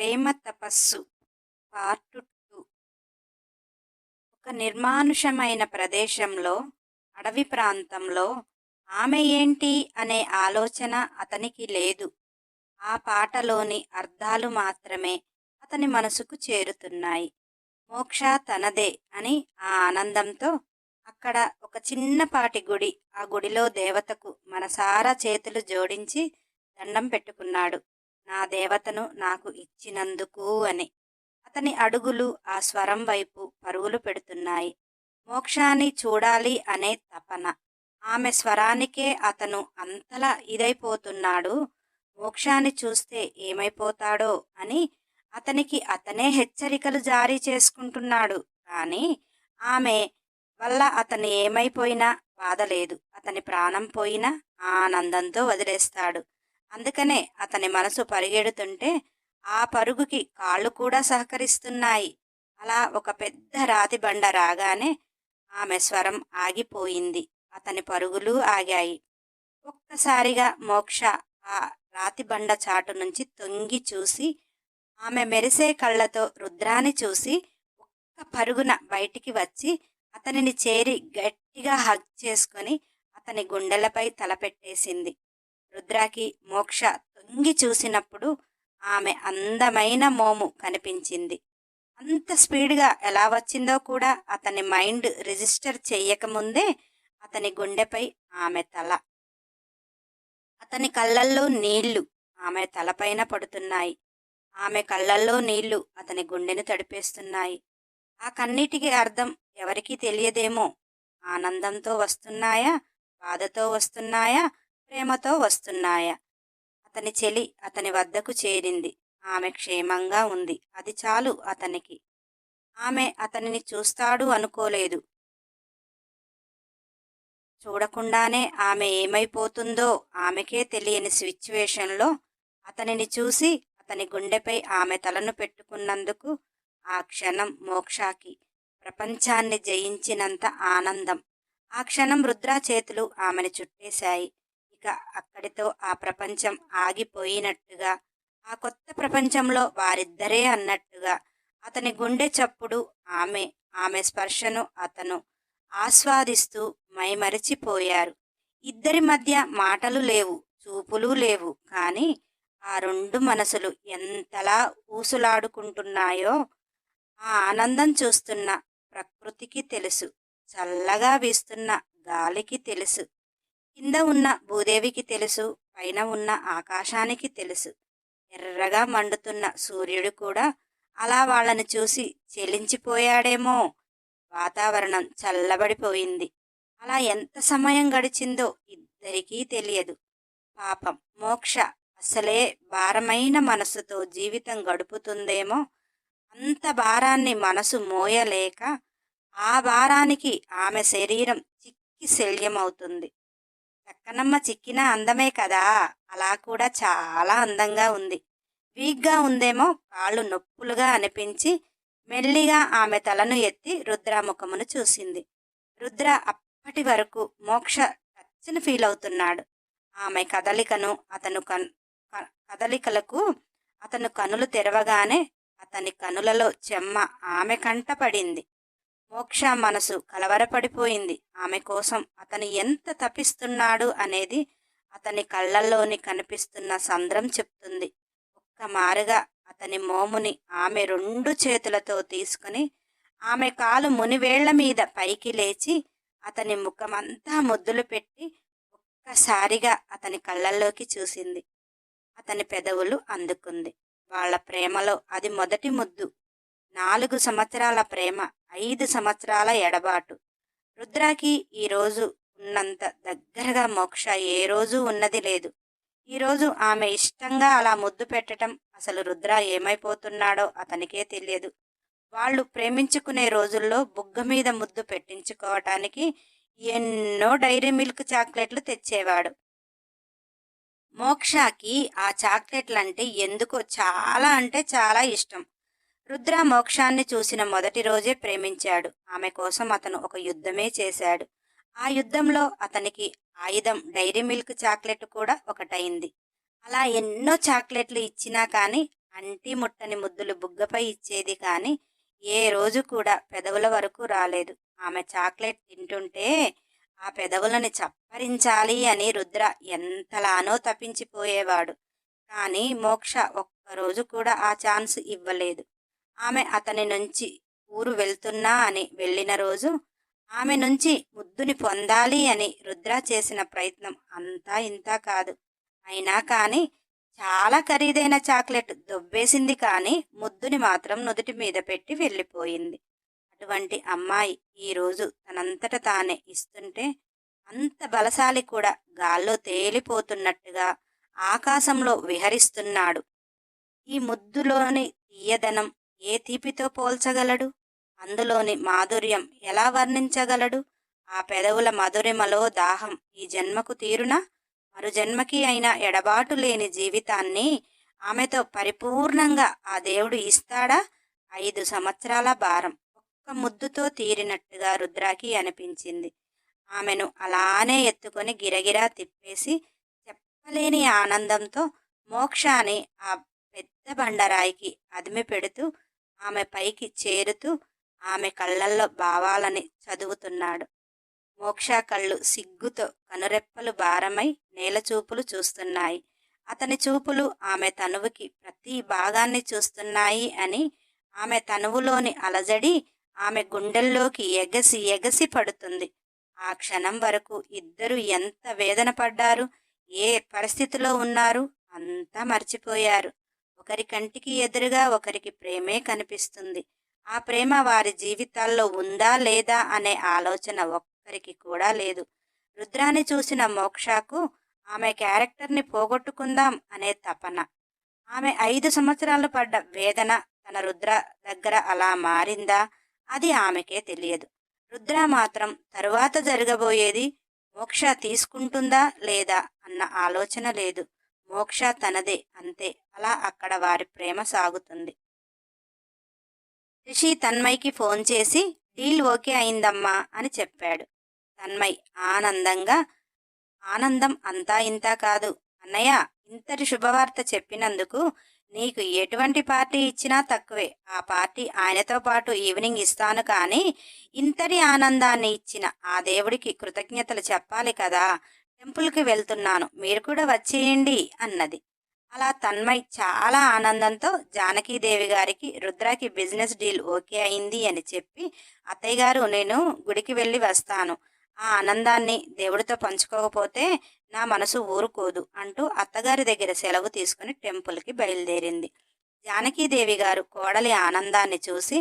ప్రేమ తపస్సు part two ఒక నిర్మానుషమైన ప్రదేశంలో అడవి ప్రాంతంలో ఆమె ఏంటి అనే ఆలోచన అతనికి లేదు. ఆ పాటలోని అర్థాలు మాత్రమే అతని మనసుకు చేరుతున్నాయి. మోక్ష తనదే అని ఆ ఆనందంతో అక్కడ ఒక చిన్నపాటి గుడి ఆ గుడిలో దేవతకు మనసారా చేతులు జోడించి దండం పెట్టుకున్నాడు. నా దేవతను నాకు ఇచ్చినందుకు అని. అతని అడుగులు ఆ స్వరం వైపు పరుగులు పెడుతున్నాయి. మోక్షాన్ని చూడాలి అనే తపన. ఆమె స్వరానికే అతను అంతలా ఇదైపోతున్నాడు. మోక్షాన్ని చూస్తే ఏమైపోతాడో అని అతనికి అతనే హెచ్చరికలు జారీ చేసుకుంటున్నాడు. కానీ ఆమె వల్ల అతను ఏమైపోయినా బాధలేదు. అతని ప్రాణం పోయినా ఆనందంతో వదిలేస్తాడు. అందుకనే అతని మనసు పరిగెడుతుంటే ఆ పరుగుకి కాళ్ళు కూడా సహకరిస్తున్నాయి. అలా ఒక పెద్ద రాతి బండ రాగానే ఆమె స్వరం ఆగిపోయింది. అతని పరుగులు ఆగాయి. ఒక్కసారిగా మోక్ష ఆ రాతి బండ చాటు నుంచి తొంగి చూసి ఆమె మెరిసే కళ్ళతో రుద్రాన్ని చూసి ఒక్క పరుగున బయటికి వచ్చి అతనిని చేరి గట్టిగా హగ్ చేసుకొని అతని గుండెలపై తలపెట్టేసింది. రుద్రాకి మోక్ష తొంగి చూసినప్పుడు ఆమె అందమైన మోము కనిపించింది. అంత స్పీడ్గా ఎలా వచ్చిందో కూడా అతని మైండ్ రిజిస్టర్ చెయ్యకముందే అతని గుండెపై ఆమె తల. అతని కళ్ళల్లో నీళ్ళు ఆమె తలపైన పడుతున్నాయి. ఆమె కళ్ళల్లో నీళ్ళు అతని గుండెను తడిపేస్తున్నాయి. ఆ కన్నీటికి అర్థం ఎవరికీ తెలియదేమో? ఆనందంతో వస్తున్నాయా? బాధతో వస్తున్నాయా? ప్రేమతో వస్తున్నాయా. అతని చెలి అతని వద్దకు చేరింది. ఆమె క్షేమంగా ఉంది. అది చాలు అతనికి. ఆమె అతనిని చూస్తాడు అనుకోలేదు. చూడకుండానే ఆమె ఏమైపోతుందో ఆమెకే తెలియని సిచ్యువేషన్లో అతనిని చూసి అతని గుండెపై ఆమె తలను పెట్టుకున్నందుకు ఆ క్షణం మోక్షాకి ప్రపంచాన్ని జయించినంత ఆనందం. ఆ క్షణం రుద్రా చేతులు ఆమెను చుట్టేశాయి. ఇక అక్కడితో ఆ ప్రపంచం ఆగిపోయినట్టుగా ఆ కొత్త ప్రపంచంలో వారిద్దరే అన్నట్టుగా అతని గుండె చప్పుడు ఆమె ఆమె స్పర్శను అతను ఆస్వాదిస్తూ మైమరిచిపోయారు. ఇద్దరి మధ్య మాటలు లేవు చూపులు లేవు కానీ ఆ రెండు మనసులు ఎంతలా ఊసులాడుకుంటున్నాయో ఆ ఆనందం చూస్తున్న ప్రకృతికి తెలుసు చల్లగా వీస్తున్న గాలికి తెలుసు. కింద ఉన్న భూదేవికి తెలుసు పైన ఉన్న ఆకాశానికి తెలుసు. ఎర్రగా మండుతున్న సూర్యుడు కూడా అలా వాళ్ళని చూసి చెలించిపోయాడేమో. వాతావరణం చల్లబడిపోయింది. అలా ఎంత సమయం గడిచిందో ఇద్దరికీ తెలియదు. పాపం మోక్ష అసలే భారమైన మనసుతో జీవితం గడుపుతుందేమో. అంత భారాన్ని మనసు మోయలేక ఆ భారానికి ఆమె శరీరం చిక్కి శల్యమవుతుంది. చక్కనమ్మ చిక్కిన అందమే కదా? అలా కూడా చాలా అందంగా ఉంది. వీక్గా ఉందేమో కాళ్ళు నొప్పులుగా అనిపించి మెల్లిగా ఆమె తలను ఎత్తి రుద్రాముఖమును చూసింది. రుద్ర అప్పటి వరకు మోక్ష టచ్ని ఫీల్ అవుతున్నాడు. ఆమె కదలికను అతను కన్ క- కదలికలకు అతను కనులు తెరవగానే అతని కనులలో చెమ్మ ఆమె కంట పడింది. మోక్ష మనసు కలవరపడిపోయింది. ఆమె కోసం అతను ఎంత తపిస్తున్నాడు అనేది అతని కళ్ళల్లోని కనిపిస్తున్న సంద్రం చెప్తుంది. ఒక్క మారుగా అతని మోముని ఆమె రెండు చేతులతో తీసుకుని ఆమె కాలు మునివేళ్ళ మీద పైకి లేచి అతని ముఖమంతా ముద్దులు పెట్టి ఒక్కసారిగా అతని కళ్ళల్లోకి చూసింది. అతని పెదవులు అందుకుంది. వాళ్ళ ప్రేమలో అది మొదటి ముద్దు. నాలుగు సంవత్సరాల ప్రేమ ఐదు సంవత్సరాల ఎడబాటు. రుద్రాకి ఈరోజు ఉన్నంత దగ్గరగా మోక్ష ఏ రోజు ఉన్నది లేదు. ఈరోజు ఆమె ఇష్టంగా అలా ముద్దు పెట్టడం అసలు రుద్ర ఏమైపోతున్నాడో అతనికే తెలియదు. వాళ్ళు ప్రేమించుకునే రోజుల్లో బుగ్గ మీద ముద్దు పెట్టించుకోవటానికి ఎన్నో డైరీ మిల్క్ చాక్లెట్లు తెచ్చేవాడు. మోక్షకి ఆ చాక్లెట్లు అంటే ఎందుకో చాలా అంటే చాలా ఇష్టం. రుద్ర మోక్షాన్ని చూసిన మొదటి రోజే ప్రేమించాడు. ఆమె కోసం అతను ఒక యుద్ధమే చేశాడు. ఆ యుద్ధంలో అతనికి ఆయుధం డైరీ మిల్క్ చాక్లెట్ కూడా ఒకటైంది అలా ఎన్నో చాక్లెట్లు ఇచ్చినా కానీ అంటి ముట్టని ముద్దులు బుగ్గపై ఇచ్చేది కానీ ఏ రోజు కూడా పెదవుల వరకు రాలేదు. ఆమె చాక్లెట్ తింటుంటే ఆ పెదవులని చప్పరించాలి అని రుద్ర ఎంతలానో తప్పించిపోయేవాడు కానీ మోక్ష ఒక్కరోజు కూడా ఆ ఛాన్స్ ఇవ్వలేదు. ఆమె అతని నుంచి ఊరు వెళ్తున్నా అని వెళ్ళిన రోజు ఆమె నుంచి ముద్దుని పొందాలి అని రుద్ర చేసిన ప్రయత్నం అంతా ఇంతా కాదు. అయినా కానీ చాలా ఖరీదైన చాక్లెట్ దొబ్బేసింది కానీ ముద్దుని మాత్రం నుదుటి మీద పెట్టి వెళ్ళిపోయింది. అటువంటి అమ్మాయి ఈరోజు తనంతట తానే ఇస్తుంటే అంత బలశాలి కూడా గాల్లో తేలిపోతున్నట్టుగా ఆకాశంలో విహరిస్తున్నాడు. ఈ ముద్దులోని తీయదనం ఏ తీపితో పోల్చగలడు? అందులోని మాధుర్యం ఎలా వర్ణించగలడు? ఆ పెదవుల మధురిమలో దాహం ఈ జన్మకు తీరునా? మరు జన్మకి అయిన ఎడబాటు లేని జీవితాన్ని ఆమెతో పరిపూర్ణంగా ఆ దేవుడు ఇస్తాడా? ఐదు సంవత్సరాల భారం ఒక్క ముద్దుతో తీరినట్టుగా రుద్రాకి అనిపించింది. ఆమెను అలానే ఎత్తుకొని గిరగిరా తిప్పేసి చెప్పలేని ఆనందంతో మోక్షాన్ని ఆ పెద్ద బండరాయికి అదిమి పెడుతూ ఆమె పైకి చేరుతూ ఆమె కళ్ళల్లో భావాలని చదువుతున్నాడు. మోక్ష కళ్ళు సిగ్గుతో కనురెప్పలు భారమై నేలచూపులు చూస్తున్నాయి. అతని చూపులు ఆమె తనువుకి ప్రతి భాగాన్ని చూస్తున్నాయి అని ఆమె తనువులోని అలజడి ఆమె గుండెల్లోకి ఎగసి ఎగసి పడుతుంది. ఆ క్షణం వరకు ఇద్దరు ఎంత వేదన పడ్డారు ఏ పరిస్థితిలో ఉన్నారు అంతా మర్చిపోయారు. ఒకరి కంటికి ఎదురుగా ఒకరికి ప్రేమే కనిపిస్తుంది. ఆ ప్రేమ వారి జీవితాల్లో ఉందా లేదా అనే ఆలోచన ఒక్కరికి కూడా లేదు. రుద్రాన్ని చూసిన మోక్షకు ఆమె క్యారెక్టర్ని పోగొట్టుకుందాం అనే తపన. ఆమె ఐదు సంవత్సరాలు పడ్డ వేదన తన రుద్ర దగ్గర అలా మారిందా? అది ఆమెకే తెలియదు. రుద్ర మాత్రం తరువాత జరగబోయేది మోక్ష తీసుకుంటుందా లేదా అన్న ఆలోచన లేదు. మోక్ష తనదే అంతే. అలా అక్కడ వారి ప్రేమ సాగుతుంది. రిషి తన్మయ్కి ఫోన్ చేసి డీల్ ఓకే అయిందమ్మా అని చెప్పాడు. తన్మయ్ ఆనందంగా ఆనందం అంతా ఇంతా కాదు. అన్నయ్య ఇంతటి శుభవార్త చెప్పినందుకు నీకు ఎటువంటి పార్టీ ఇచ్చినా తక్కువే. ఆ పార్టీ ఆయనతో పాటు ఈవినింగ్ ఇస్తాను కానీ ఇంతటి ఆనందాన్ని ఇచ్చిన ఆ దేవుడికి కృతజ్ఞతలు చెప్పాలి కదా. టెంపుల్కి వెళ్తున్నాను. మీరు కూడా వచ్చేయండి అన్నది. అలా తన్మయ్ చాలా ఆనందంతో జానకీదేవి గారికి రుద్రాకి బిజినెస్ డీల్ ఓకే అయింది అని చెప్పి అత్తయ్య గారు నేను గుడికి వెళ్ళి వస్తాను. ఆ ఆనందాన్ని దేవుడితో పంచుకోకపోతే నా మనసు ఊరుకోదు అంటూ అత్తగారి దగ్గర సెలవు తీసుకుని టెంపుల్కి బయలుదేరింది. జానకీదేవి గారు కోడలి ఆనందాన్ని చూసి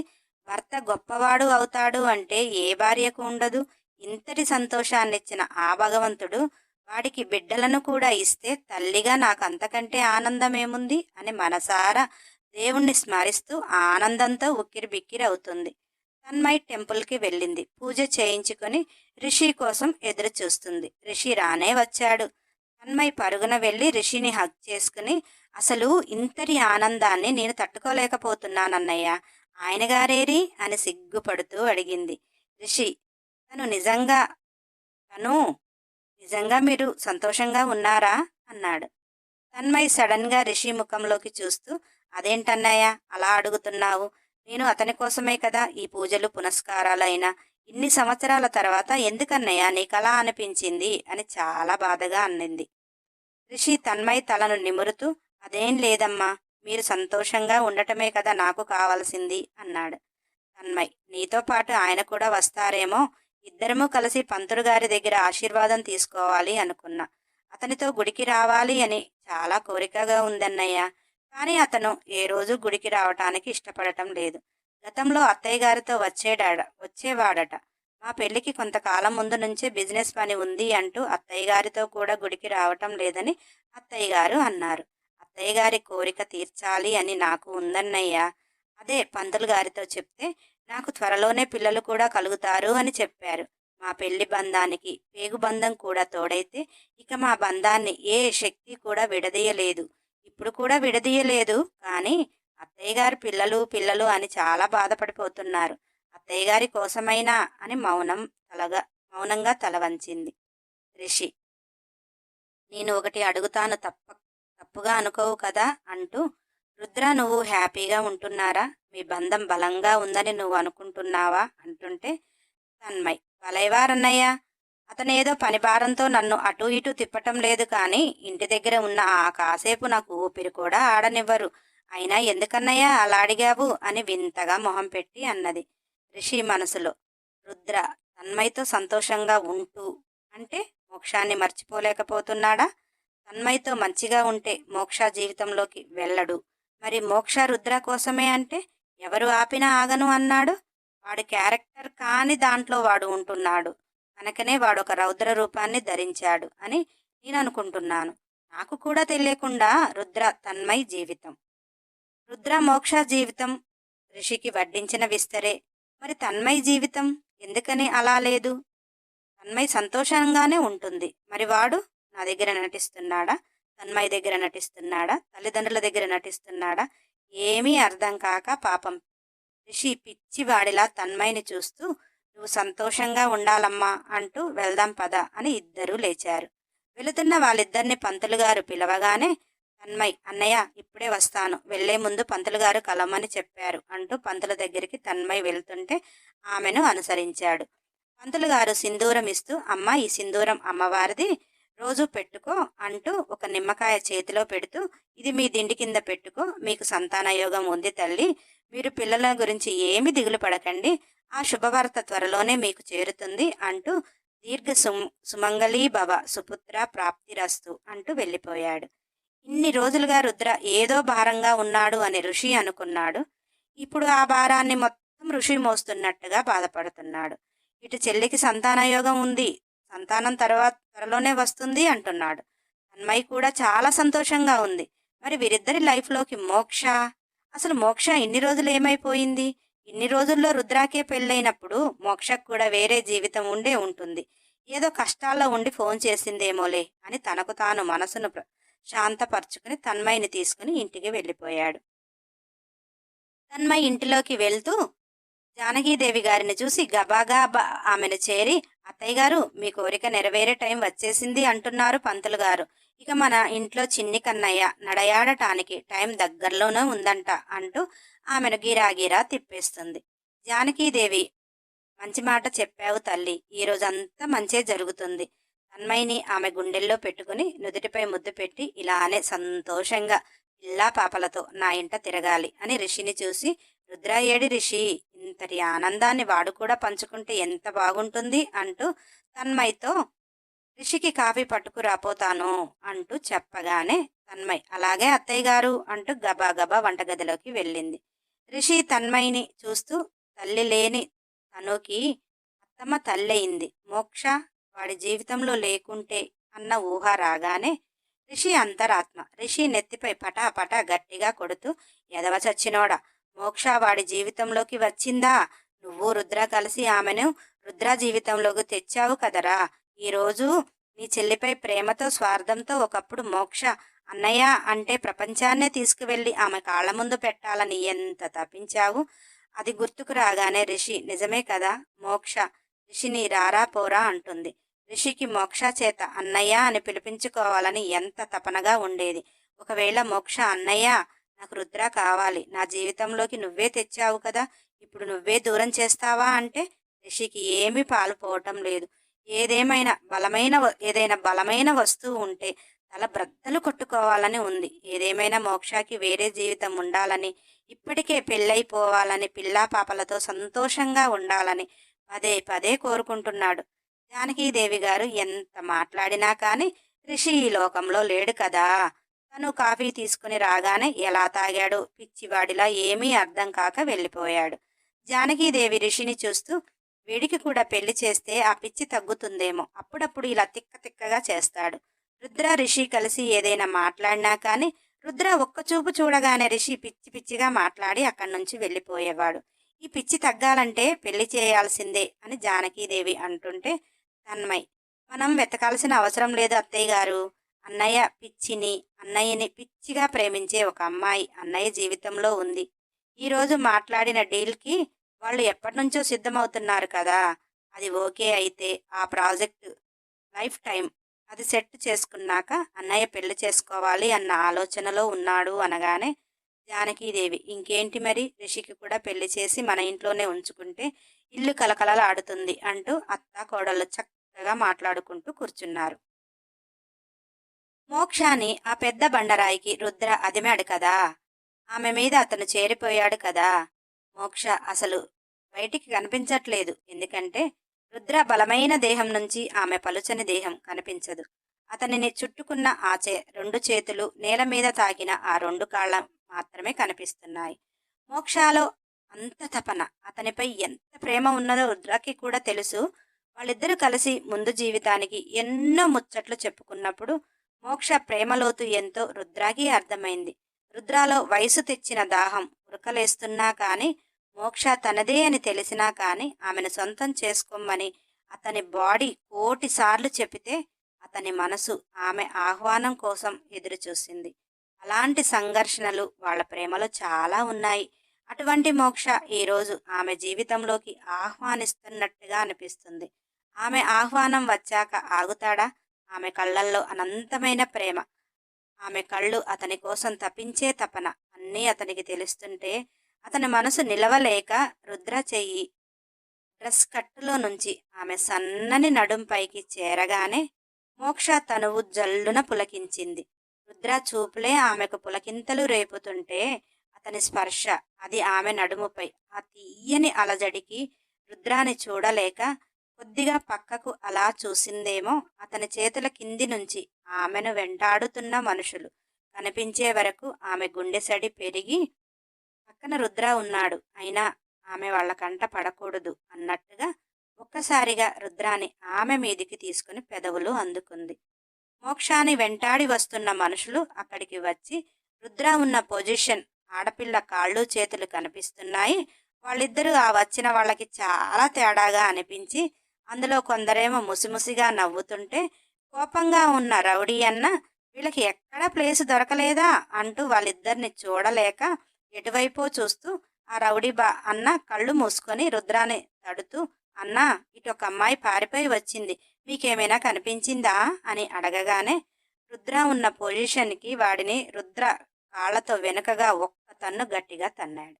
భర్త గొప్పవాడు అవుతాడు అంటే ఏ భార్యకు ఉండదు? ఇంతటి సంతోషాన్నిచ్చిన ఆ భగవంతుడు వాడికి బిడ్డలను కూడా ఇస్తే తల్లిగా నాకు అంతకంటే ఆనందమేముంది అని మనసారా దేవుణ్ణి స్మరిస్తూ ఆనందంతో ఉక్కిరి బిక్కిరి అవుతుంది తన్మయ్ టెంపుల్కి వెళ్ళింది. పూజ చేయించుకొని రిషి కోసం ఎదురు చూస్తుంది రిషి రానే వచ్చాడు. తన్మయ్ పరుగున వెళ్ళి రిషిని హక్ చేసుకుని అసలు ఇంతటి ఆనందాన్ని నేను తట్టుకోలేకపోతున్నానన్నయ్య. ఆయన గారేరి? అని సిగ్గుపడుతూ అడిగింది. రిషి తను నిజంగా తను నిజంగా మీరు సంతోషంగా ఉన్నారా? అన్నాడు. తన్మయ్ సడన్గా రిషి ముఖంలోకి చూస్తూ అదేంటన్నయ్య? అలా అడుగుతున్నావు. నేను అతని కోసమే కదా ఈ పూజలు పునస్కారాలైనా. ఇన్ని సంవత్సరాల తర్వాత ఎందుకన్నయ్య నీకు అలా అనిపించింది? అని చాలా బాధగా అన్నింది. రిషి తన్మయ్ తలను నిమురుతూ అదేం లేదమ్మా. మీరు సంతోషంగా ఉండటమే కదా నాకు కావలసింది అన్నాడు తన్మయ్. నీతో పాటు ఆయన కూడా వస్తారేమో. ఇద్దరము కలిసి పంతులు గారి దగ్గర ఆశీర్వాదం తీసుకోవాలి అనుకున్నా. అతనితో గుడికి రావాలి అని చాలా కోరికగా ఉందన్నయ్య. కానీ అతను ఏ రోజు గుడికి రావటానికి ఇష్టపడటం లేదు. గతంలో అత్తయ్య గారితో వచ్చేడాడ వచ్చేవాడట. మా పెళ్ళికి కొంతకాలం ముందు నుంచే బిజినెస్ పని ఉంది అంటూ అత్తయ్య గారితో కూడా గుడికి రావటం లేదని అత్తయ్య గారు అన్నారు. అత్తయ్య గారి కోరిక తీర్చాలి అని నాకు ఉందన్నయ్య. అదే పంతులు గారితో చెప్తే నాకు త్వరలోనే పిల్లలు కూడా కలుగుతారు అని చెప్పారు. మా పెళ్ళి బంధానికి పేగు బంధం కూడా తోడైతే ఇక మా బంధాన్ని ఏ శక్తి కూడా విడదీయలేదు. ఇప్పుడు కూడా విడదీయలేదు. కానీ అత్తయ్య గారి పిల్లలు పిల్లలు అని చాలా బాధపడిపోతున్నారు. అత్తయ్య గారి కోసమైనా అని మౌనం తలగా మౌనంగా తల వంచింది. రిషి నేను ఒకటి అడుగుతాను తప్ప తప్పుగా అనుకోవు కదా అంటూ రుద్ర నువ్వు హ్యాపీగా ఉంటున్నారా? మీ బంధం బలంగా ఉందని నువ్వు అనుకుంటున్నావా? అంటుంటే తన్మయ్. భలేవారన్నయ్య అతను ఏదో పని భారంతో నన్ను అటు ఇటు తిప్పటం లేదు కానీ ఇంటి దగ్గర ఉన్న ఆ కాసేపు నాకు ఊపిరి కూడా ఆడనివ్వరు. అయినా ఎందుకన్నయ్యా అలా అడిగావు? అని వింతగా మొహం పెట్టి అన్నది రిషి మనసులో. రుద్ర తన్మయ్తో సంతోషంగా ఉంటూ అంటే మోక్షాన్ని మర్చిపోలేకపోతున్నాడా? తన్మయ్తో మంచిగా ఉంటే మోక్ష జీవితంలోకి వెళ్ళడు. మరి మోక్ష రుద్ర కోసమే అంటే ఎవరు ఆపినా ఆగను అన్నాడు. వాడి క్యారెక్టర్ కాని దాంట్లో వాడు ఉంటున్నాడు. కనుకనే వాడు ఒక రౌద్ర రూపాన్ని ధరించాడు అని నేను అనుకుంటున్నాను. నాకు కూడా తెలియకుండా రుద్ర తన్మయ్ జీవితం. రుద్ర మోక్ష జీవితం ఋషికి వడ్డించిన విస్తరే. మరి తన్మయ్ జీవితం ఎందుకని అలా లేదు? తన్మయ్ సంతోషంగానే ఉంటుంది. మరి వాడు నా దగ్గర నటిస్తున్నాడా? తన్మయ్ దగ్గర నటిస్తున్నాడా? తల్లిదండ్రుల దగ్గర నటిస్తున్నాడా? ఏమీ అర్థం కాక పాపం రిషి పిచ్చివాడిలా తన్మయ్ని చూస్తూ నువ్వు సంతోషంగా ఉండాలమ్మా అంటూ వెళ్దాం పద అని ఇద్దరూ లేచారు. వెళుతున్న వాళ్ళిద్దరిని పంతులు గారు పిలవగానే తన్మయ్ అన్నయ్య ఇప్పుడే వస్తాను. వెళ్ళే ముందు పంతులు గారు కలమని చెప్పారు అంటూ పంతుల దగ్గరికి తన్మయ్ వెళ్తుంటే ఆమెను అనుసరించాడు. పంతులు గారు సింధూరం ఇస్తూ అమ్మ ఈ సింధూరం అమ్మవారిది. రోజు పెట్టుకో అంటూ ఒక నిమ్మకాయ చేతిలో పెడుతూ ఇది మీ దిండి కింద పెట్టుకో మీకు సంతాన యోగం ఉంది తల్లి. మీరు పిల్లల గురించి ఏమి దిగులు పడకండి. ఆ శుభవార్త త్వరలోనే మీకు చేరుతుంది అంటూ దీర్ఘ సుమ్ సుమంగళీ భవ సుపుత్ర ప్రాప్తిరస్తు అంటూ వెళ్ళిపోయాడు. ఇన్ని రోజులుగా రుద్ర ఏదో భారంగా ఉన్నాడు అని ఋషి అనుకున్నాడు. ఇప్పుడు ఆ భారాన్ని మొత్తం ఋషి మోస్తున్నట్టుగా బాధపడుతున్నాడు. ఇటు చెల్లికి సంతానయోగం ఉంది సంతానం తర్వాత త్వరలోనే వస్తుంది అంటున్నాడు. తన్మయ్య కూడా చాలా సంతోషంగా ఉంది. మరి వీరిద్దరి లైఫ్లోకి మోక్ష? అసలు మోక్ష ఇన్ని రోజులు ఏమైపోయింది? ఇన్ని రోజుల్లో రుద్రాకే పెళ్ళైనప్పుడు మోక్షకు కూడా వేరే జీవితం ఉండే ఉంటుంది. ఏదో కష్టాల్లో ఉండి ఫోన్ చేసిందేమోలే అని తనకు తాను మనసును ప్ర- శాంతపరుచుకుని తన్మయ్ని తీసుకుని ఇంటికి వెళ్ళిపోయాడు. తన్మయ్ ఇంటిలోకి వెళ్తూ జానకీదేవి గారిని చూసి గబాగా ఆమెను చేరి అత్తయ్య గారు మీ కోరిక నెరవేరే టైం వచ్చేసింది అంటున్నారు పంతులు గారు. ఇక మన ఇంట్లో చిన్ని కన్నయ్య నడయాడటానికి టైం దగ్గరలోనే ఉందంట అంటూ ఆమెను గిరాగిరా తిప్పేస్తుంది. జానకీదేవి మంచి మాట చెప్పావు తల్లి. ఈ రోజంతా మంచే జరుగుతుంది. తన్మయిని ఆమె గుండెల్లో పెట్టుకుని నుదుటిపై ముద్దు పెట్టి ఇలానే సంతోషంగా పిల్లా పాపలతో నా ఇంట తిరగాలి అని రిషిని చూసి రుద్రాయేడి రిషి? ఇంతటి ఆనందాన్ని వాడు కూడా పంచుకుంటే ఎంత బాగుంటుంది అంటూ తన్మయ్తో రిషికి కాఫీ పట్టుకురాపోతాను అంటూ చెప్పగానే తన్మయ్ అలాగే అత్తయ్య గారు అంటూ గబా గబా వంటగదిలోకి వెళ్ళింది. రిషి తన్మయిని చూస్తూ తల్లి లేని తనుకి అత్తమ్మ తల్లయింది. మోక్ష వాడి జీవితంలో లేకుంటే అన్న ఊహ రాగానే రిషి అంతరాత్మ రిషి నెత్తిపై పటా పటా గట్టిగా కొడుతూ ఎదవ చచ్చినోడా? మోక్ష వాడి జీవితంలోకి వచ్చిందా? నువ్వు రుద్ర కలిసి ఆమెను రుద్ర జీవితంలోకి తెచ్చావు కదరా. ఈరోజు నీ చెల్లిపై ప్రేమతో స్వార్థంతో ఒకప్పుడు మోక్ష అన్నయ్య అంటే ప్రపంచాన్నే తీసుకువెళ్ళి ఆమె కాళ్ళ ముందు పెట్టాలని ఎంత తప్పించావు అది గుర్తుకు రాగానే రిషి నిజమే కదా మోక్ష. రిషిని రారా పోరా అంటుంది. రిషికి మోక్ష చేత అన్నయ్య అని పిలిపించుకోవాలని ఎంత తపనగా ఉండేది. ఒకవేళ మోక్ష అన్నయ్య నాకు రుద్ర కావాలి. నా జీవితంలోకి నువ్వే తెచ్చావు కదా. ఇప్పుడు నువ్వే దూరం చేస్తావా అంటే రిషికి ఏమీ పాలుపోవటం లేదు. ఏదేమైనా బలమైన ఏదైనా బలమైన వస్తువు ఉంటే తల బ్రద్దలు కొట్టుకోవాలని ఉంది. ఏదేమైనా మోక్షకి వేరే జీవితం ఉండాలని ఇప్పటికే పెళ్ళైపోవాలని పిల్లా పాపలతో సంతోషంగా ఉండాలని పదే పదే కోరుకుంటున్నాడు. జానకీదేవి గారు ఎంత మాట్లాడినా కానీ రిషి ఈ లోకంలో లేడు కదా. తను కాఫీ తీసుకుని రాగానే ఎలా తాగాడు? పిచ్చివాడిలా ఏమీ అర్థం కాక వెళ్ళిపోయాడు. జానకీదేవి రిషిని చూస్తూ వీడికి కూడా పెళ్ళి చేస్తే ఆ పిచ్చి తగ్గుతుందేమో. అప్పుడప్పుడు ఇలా తిక్క తిక్కగా చేస్తాడు. రుద్ర రిషి కలిసి ఏదైనా మాట్లాడినా కానీ రుద్ర ఒక్క చూపు చూడగానే రిషి పిచ్చి పిచ్చిగా మాట్లాడి అక్కడి నుంచి వెళ్ళిపోయేవాడు. ఈ పిచ్చి తగ్గాలంటే పెళ్ళి చేయాల్సిందే అని జానకీదేవి అంటుంటే తన్మయ్ మనం వెతకాల్సిన అవసరం లేదు అత్తయ్య గారు. అన్నయ్య పిచ్చిని అన్నయ్యని పిచ్చిగా ప్రేమించే ఒక అమ్మాయి అన్నయ్య జీవితంలో ఉంది. ఈరోజు మాట్లాడిన డీల్కి వాళ్ళు ఎప్పటి నుంచో సిద్ధమవుతున్నారు కదా అది ఓకే అయితే ఆ ప్రాజెక్ట్ లైఫ్ టైం అది సెట్ చేసుకున్నాక అన్నయ్య పెళ్ళి చేసుకోవాలి అన్న ఆలోచనలో ఉన్నాడు అనగానే జానకీదేవి ఇంకేంటి మరి? రిషికి కూడా పెళ్ళి చేసి మన ఇంట్లోనే ఉంచుకుంటే ఇల్లు కలకలలాడుతుంది అంటూ అత్త కోడళ్ళు చక్కగా మాట్లాడుకుంటూ కూర్చున్నారు. మోక్షాని ఆ పెద్ద బండరాయికి రుద్ర అదిమాడు కదా. ఆమె మీద అతను చేరిపోయాడు కదా. మోక్ష అసలు బయటికి కనిపించట్లేదు. ఎందుకంటే రుద్ర బలమైన దేహం నుంచి ఆమె పలుచని దేహం కనిపించదు. అతనిని చుట్టుకున్న ఆ చే రెండు చేతులు నేల మీద తాకిన ఆ రెండు కాళ్ళ మాత్రమే కనిపిస్తున్నాయి. మోక్షాలో అంత తపన అతనిపై ఎంత ప్రేమ ఉన్నదో రుద్రకి కూడా తెలుసు. వాళ్ళిద్దరూ కలిసి ముందు జీవితానికి ఎన్నో ముచ్చట్లు చెప్పుకున్నప్పుడు మోక్ష ప్రేమలోతు ఎంతో రుద్రాకి అర్థమైంది. రుద్రాలో వయసు తెచ్చిన దాహం ఉరకలేస్తున్నా కాని మోక్ష తనదే అని తెలిసినా కాని ఆమెను సొంతం చేసుకోమని అతని బాడీ కోటి సార్లు చెబితే అతని మనసు ఆమె ఆహ్వానం కోసం ఎదురుచూసింది అలాంటి సంఘర్షణలు వాళ్ళ ప్రేమలో చాలా ఉన్నాయి. అటువంటి మోక్ష ఈరోజు ఆమె జీవితంలోకి ఆహ్వానిస్తున్నట్టుగా అనిపిస్తుంది. ఆమె ఆహ్వానం వచ్చాక ఆగుతాడా? ఆమె కళ్ళల్లో అనంతమైన ప్రేమ. ఆమె కళ్ళు అతని కోసం తపించే తపన. అన్నీ అతనికి తెలుస్తుంటే అతని మనసు నిలవలేక రుద్ర చెయ్యి డ్రెస్ కట్టులో నుంచి ఆమె సన్నని నడుంపైకి చేరగానే మోక్ష తనువు జల్లున పులకించింది. రుద్ర చూపులే ఆమెకు పులకింతలు రేపుతుంటే అతని స్పర్శ అది ఆమె నడుముపై. ఆ తీయని అలజడికి రుద్రాని చూడలేక కొద్దిగా పక్కకు అలా చూసిందేమో అతని చేతుల కింది నుంచి ఆమెను వెంటాడుతున్న మనుషులు. కనిపించే వరకు ఆమె గుండెసడి పెరిగి పక్కన రుద్ర ఉన్నాడు అయినా ఆమె వాళ్ళ కంట పడకూడదు అన్నట్టుగా ఒక్కసారిగా రుద్రాని ఆమె మీదికి తీసుకుని పెదవులు అందుకుంది. మోక్షాన్ని వెంటాడి వస్తున్న మనుషులు అక్కడికి వచ్చి రుద్ర ఉన్న పొజిషన్ ఆడపిల్ల కాళ్ళు చేతులు కనిపిస్తున్నాయి. వాళ్ళిద్దరూ ఆ వచ్చిన వాళ్ళకి చాలా తేడాగా అనిపించి అందులో కొందరేమో ముసిముసిగా నవ్వుతుంటే కోపంగా ఉన్న రౌడీ అన్న వీళ్ళకి ఎక్కడా ప్లేస్ దొరకలేదా? అంటూ వాళ్ళిద్దరిని చూడలేక ఎటువైపో చూస్తూ ఆ రౌడీ బా అన్న కళ్ళు మూసుకొని రుద్రాన్ని తడుతూ అన్నా ఇటు ఒక అమ్మాయి పారిపోయి వచ్చింది. మీకేమైనా కనిపించిందా? అని అడగగానే రుద్ర ఉన్న పొజిషన్కి వాడిని రుద్ర కాళ్ళతో వెనుకగా ఒక్క తన్ను గట్టిగా తన్నాడు.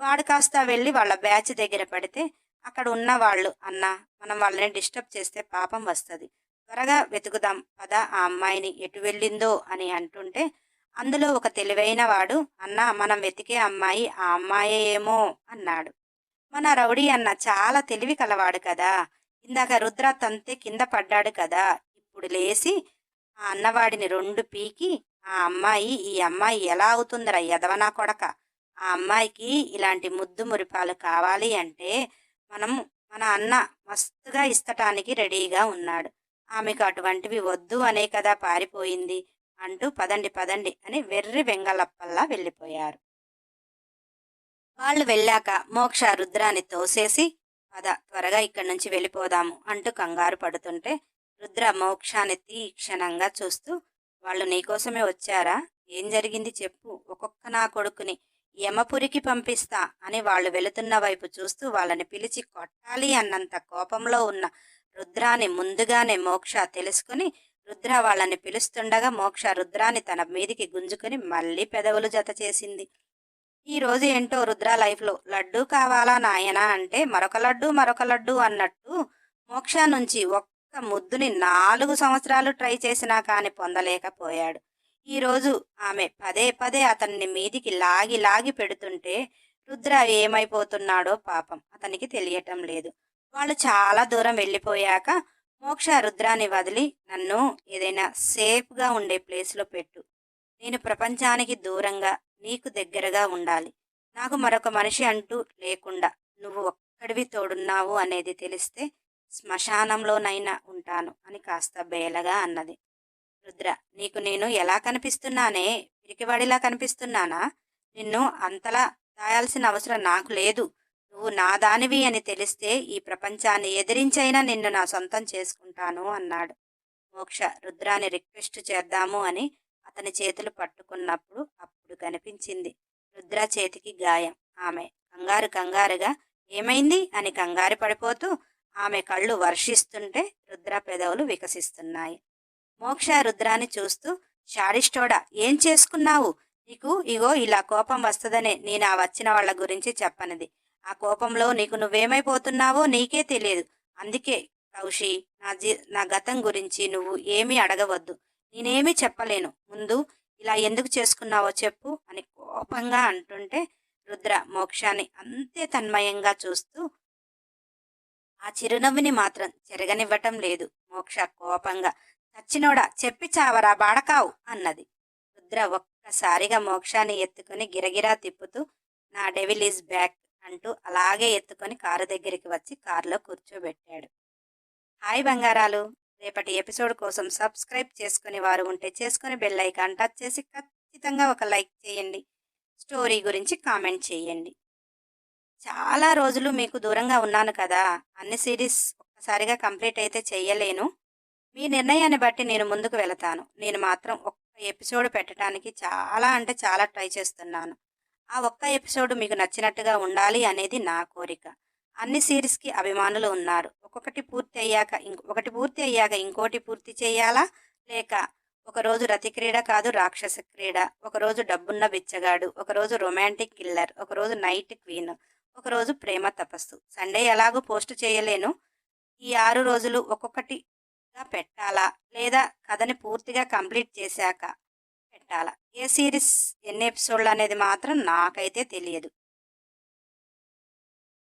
వాడు కాస్త వెళ్ళి వాళ్ళ బ్యాచ్ దగ్గర పడితే అక్కడ ఉన్న వాళ్ళు అన్న మనం వాళ్ళని డిస్టర్బ్ చేస్తే పాపం వస్తుంది. త్వరగా వెతుకుదాం పద ఆ అమ్మాయిని ఎటు వెళ్ళిందో అని అంటుంటే అందులో ఒక తెలివైన వాడు అన్న మనం వెతికే అమ్మాయి ఆ అమ్మాయే ఏమో అన్నాడు. మన రౌడీ అన్న చాలా తెలివి కలవాడు కదా ఇందాక రుద్ర తంతే కింద పడ్డాడు కదా ఇప్పుడు లేచి ఆ అన్నవాడిని రెండు పీకి ఆ అమ్మాయి ఈ అమ్మాయి ఎలా అవుతుందిరా ఎదవనా కొడక? ఆ అమ్మాయికి ఇలాంటి ముద్దు మురిపాలు కావాలి అంటే మనం మన అన్న మస్తుగా ఇస్తటానికి రెడీగా ఉన్నాడు. ఆమెకు అటువంటివి వద్దు అనే కదా పారిపోయింది అంటూ పదండి పదండి అని వెర్రి వెంగళప్పల్లా వెళ్ళిపోయారు. వాళ్ళు వెళ్ళాక మోక్ష రుద్రాన్ని తోసేసి పద త్వరగా ఇక్కడి నుంచి వెళ్ళిపోదాము అంటూ కంగారు పడుతుంటే రుద్ర మోక్షాన్ని తీక్షణంగా చూస్తూ వాళ్ళు నీకోసమే వచ్చారా? ఏం జరిగింది చెప్పు ఒక్కొక్క నా కొడుకుని యమపురికి పంపిస్తా అని వాళ్ళు వెళుతున్న వైపు చూస్తూ వాళ్ళని పిలిచి కొట్టాలి అన్నంత కోపంలో ఉన్న రుద్రాని ముందుగానే మోక్ష తెలుసుకుని రుద్ర వాళ్ళని పిలుస్తుండగా మోక్ష రుద్రాని తన మీదికి గుంజుకుని మళ్ళీ పెదవులు జత చేసింది. ఈ రోజు ఏంటో రుద్ర లైఫ్లో లడ్డు కావాలా నాయనా అంటే మరొక లడ్డు మరొక లడ్డు అన్నట్టు మోక్ష నుంచి ఒక్క ముద్దుని నాలుగు సంవత్సరాలు ట్రై చేసినా కానీ పొందలేకపోయాడు. ఈరోజు ఆమె పదే పదే అతన్ని మీదికి లాగి లాగి పెడుతుంటే రుద్ర ఏమైపోతున్నాడో పాపం అతనికి తెలియటం లేదు. వాళ్ళు చాలా దూరం వెళ్ళిపోయాక మోక్ష రుద్రాన్ని వదిలి నన్ను ఏదైనా సేఫ్గా ఉండే ప్లేస్లో పెట్టు. నేను ప్రపంచానికి దూరంగా నీకు దగ్గరగా ఉండాలి. నాకు మరొక మనిషి అంటూ లేకుండా నువ్వు ఒక్కడివి తోడున్నావు అనేది తెలిస్తే శ్మశానంలోనైనా ఉంటాను అని కాస్త బేలగా అన్నది. రుద్ర నీకు నేను ఎలా కనిపిస్తున్నానే? పిరికివాడిలా కనిపిస్తున్నానా? నిన్ను అంతలా దాయాల్సిన అవసరం నాకు లేదు. నువ్వు నా దానివి అని తెలిస్తే ఈ ప్రపంచాన్ని ఎదిరించైనా నిన్ను నా సొంతం చేసుకుంటాను అన్నాడు. మోక్ష రుద్రాని రిక్వెస్ట్ చేద్దాము అని అతని చేతులు పట్టుకున్నప్పుడు అప్పుడు కనిపించింది రుద్ర చేతికి గాయం. ఆమె కంగారు కంగారుగా ఏమైంది? అని కంగారు పడిపోతూ ఆమె కళ్ళు వర్షిస్తుంటే రుద్ర పెదవులు వికసిస్తున్నాయి. మోక్ష రుద్రాన్ని చూస్తూ షాడిస్టోడా ఏం చేసుకున్నావు? నీకు ఇగో ఇలా కోపం వస్తుందనే నేను ఆ వచ్చిన వాళ్ళ గురించి చెప్పనిది. ఆ కోపంలో నీకు నువ్వేమైపోతున్నావో నీకే తెలియదు. అందుకే కౌషి నా జీ నా గతం గురించి నువ్వు ఏమీ అడగవద్దు. నేనేమీ చెప్పలేను. ముందు ఇలా ఎందుకు చేసుకున్నావో చెప్పు అని కోపంగా అంటుంటే రుద్ర మోక్షాన్ని అంతే తన్మయంగా చూస్తూ ఆ చిరునవ్వుని మాత్రం చెరగనివ్వటం లేదు మోక్ష కోపంగా. చచ్చినోడా చెప్పి చావరా బాడకావు అన్నది. రుద్ర ఒక్కసారిగా మోక్షాన్ని ఎత్తుకుని గిరగిరా తిప్పుతూ నా డెవిల్ ఈజ్ బ్యాక్ అంటూ అలాగే ఎత్తుకొని కారు దగ్గరికి వచ్చి కారులో కూర్చోబెట్టాడు. హాయ్ బంగారాలు. రేపటి ఎపిసోడ్ కోసం సబ్స్క్రైబ్ చేసుకుని వారు ఉంటే చేసుకుని బెల్ ఐకాన్ టచ్ చేసి ఖచ్చితంగా ఒక లైక్ చేయండి. స్టోరీ గురించి కామెంట్ చేయండి. చాలా రోజులు మీకు దూరంగా ఉన్నాను కదా. అన్ని సిరీస్ ఒక్కసారిగా కంప్లీట్ అయితే చేయలేను మీ నిర్ణయాన్ని బట్టి నేను ముందుకు వెళతాను. నేను మాత్రం ఒక్క ఎపిసోడ్ పెట్టడానికి చాలా అంటే చాలా ట్రై చేస్తున్నాను. ఆ ఒక్క ఎపిసోడ్ మీకు నచ్చినట్టుగా ఉండాలి అనేది నా కోరిక. అన్ని సిరీస్కి అభిమానులు ఉన్నారు. ఒక్కొక్కటి పూర్తి అయ్యాక ఇంకో ఒకటి పూర్తి అయ్యాక ఇంకోటి పూర్తి చేయాలా? లేక ఒకరోజు రతి క్రీడ కాదు రాక్షస క్రీడ ఒకరోజు డబ్బున్న బిచ్చగాడు ఒకరోజు రొమాంటిక్ కిల్లర్ ఒకరోజు నైట్ క్వీన్ ఒకరోజు ప్రేమ తపస్సు. సండే ఎలాగో పోస్ట్ చేయలేను. ఈ ఆరు రోజులు ఒక్కొక్కటి పెట్టాలా? లేదా కథని పూర్తిగా కంప్లీట్ చేశాక పెట్టాలా? ఏ సిరీస్ ఎన్ని ఎపిసోడ్లు అనేది మాత్రం నాకైతే తెలియదు.